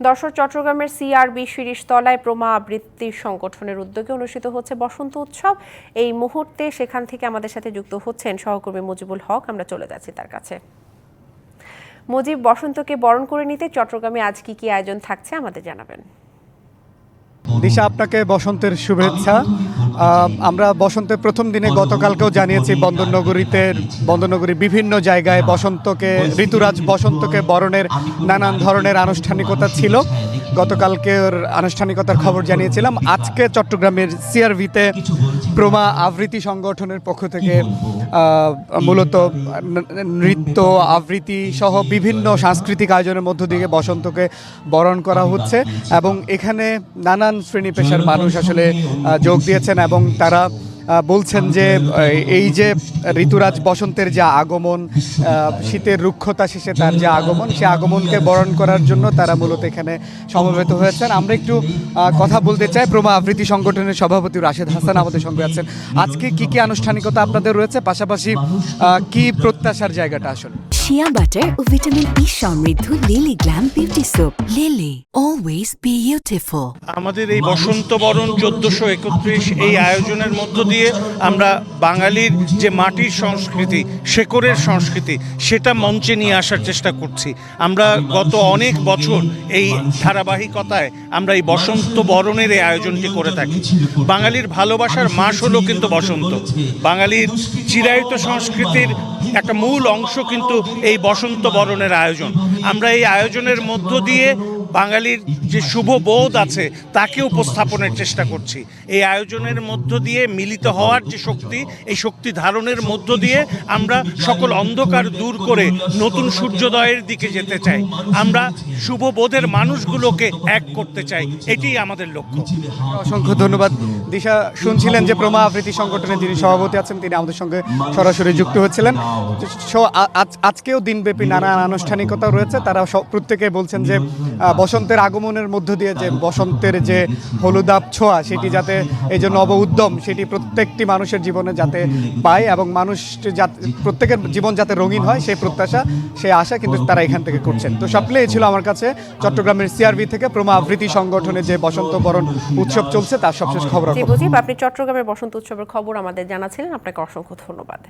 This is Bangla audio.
দর্শক, চট্টগ্রামের সিআরবি শিরিষতলায় প্রমা আবৃত্তি সংগঠনের উদ্যোগে অনুষ্ঠিত হচ্ছে বসন্ত উৎসব। এই মুহূর্তে সেখান থেকে আমাদের সাথে যুক্ত হচ্ছেন সহকর্মী মুজিবুল হক। আমরা চলে যাচ্ছি তার কাছে। মুজিব, বসন্তকে বরণ করে নিতে চট্টগ্রামে আজ কি কি আয়োজন থাকছে আমাদের জানাবেন। দিশা আপনাকে বসন্তের শুভেচ্ছা। আমরা বসন্তের প্রথম দিনে গতকালকেও জানিয়েছি বন্দরনগরীতে, বন্দরনগরীর বিভিন্ন জায়গায় বসন্তকে, ঋতুরাজ বসন্তকে বরণের নানান ধরনের আনুষ্ঠানিকতা ছিল। গতকালকের আনুষ্ঠানিকতার খবর জানিয়েছিলাম। আজকে চট্টগ্রামের সিআরভিতে প্রমা আবৃত্তি সংগঠনের পক্ষ থেকে মূলত নৃত্য, আবৃত্তি সহ বিভিন্ন সাংস্কৃতিক আয়োজনের মধ্য দিয়ে বসন্তকে বরণ করা হচ্ছে এবং এখানে নানান শ্রেণি পেশার মানুষ আসলে যোগ দিয়েছেন এবং তারা বলছেন যে এই যে ঋতুরাজ বসন্তের যে আগমন শীতের রুক্ষতা শেষে তার যে আগমন, সে আগমনকে বরণ করার জন্য তারা মূলত এখানে সমবেত হয়েছেন। আমরা একটু কথা বলতে চাই। প্রমা আবৃত্তি সংগঠনের সভাপতি রাশেদ হাসান আমাদের সঙ্গে আছেন। আজকে কি কি আনুষ্ঠানিকতা আপনাদের রয়েছে? পাশাপাশি কি প্রত্যাশার জায়গাটা আসলে? শিয়া বাটার ও ভিটামিন ই সমৃদ্ধ Lily glam beauty soap Lily always beautiful আমাদের এই বসন্ত বরণ চোদ্দোশো একত্রিশ এই আয়োজনের মধ্য দিয়ে আমরা বাঙালির যে মাটির সংস্কৃতি, শেকড়ের সংস্কৃতি, সেটা মঞ্চে নিয়ে আসার চেষ্টা করছি। আমরা গত অনেক বছর এই ধারাবাহিকতায় আমরা এই বসন্ত বরণের এই আয়োজনটি করে থাকি। বাঙালির ভালোবাসার মাস হলো কিন্তু বসন্ত। বাঙালির চিরায়িত সংস্কৃতির একটা মূল অংশ কিন্তু এই বসন্ত বরণের আয়োজন। আমরা এই আয়োজনের মধ্য দিয়ে বাঙালির যে শুভ বোধ আছে, তাকে উপস্থাপনের চেষ্টা করছি। এই আয়োজনের মধ্য দিয়ে মিলিত হওয়ার যে শক্তি, এই শক্তি ধারণের মধ্য দিয়ে আমরা সকল অন্ধকার দূর করে নতুন সূর্যোদয়ের দিকে যেতে চাই। আমরা শুভ বোধের মানুষগুলোকে এক করতে চাই, এটিই আমাদের লক্ষ্য। অসংখ্য ধন্যবাদ। দিশা, শুনছিলেন যে প্রমা আবৃত্তি সংগঠনের যিনি সভাপতি আছেন, তিনি আমাদের সঙ্গে সরাসরি যুক্ত হচ্ছিলেন। আজকেও দিনব্যাপী নানান আনুষ্ঠানিকতা রয়েছে। তারা প্রত্যেকে বলছেন যে বসন্তের আগমনের মধ্য দিয়ে যে বসন্তের যে হলুদাব ছোঁয়া, সেটি যাতে এই যে নব উদ্যম, সেটি প্রত্যেকটি মানুষের জীবনে যাতে পায় এবং মানুষ প্রত্যেকের জীবন যাতে রঙিন হয়, সেই প্রত্যাশা, সেই আশা কিন্তু তারা এখান থেকে করছেন। তো এই ছিল আমার কাছে চট্টগ্রামের সিআরবি থেকে প্রমা আবৃত্তি সংগঠনে যে বসন্ত বরণ উৎসব চলছে, তার সবশেষ খবর আপনি চট্টগ্রামের বসন্ত উৎসবের খবর আমাদের জানাছিলেন আপনাকে অসংখ্য ধন্যবাদ।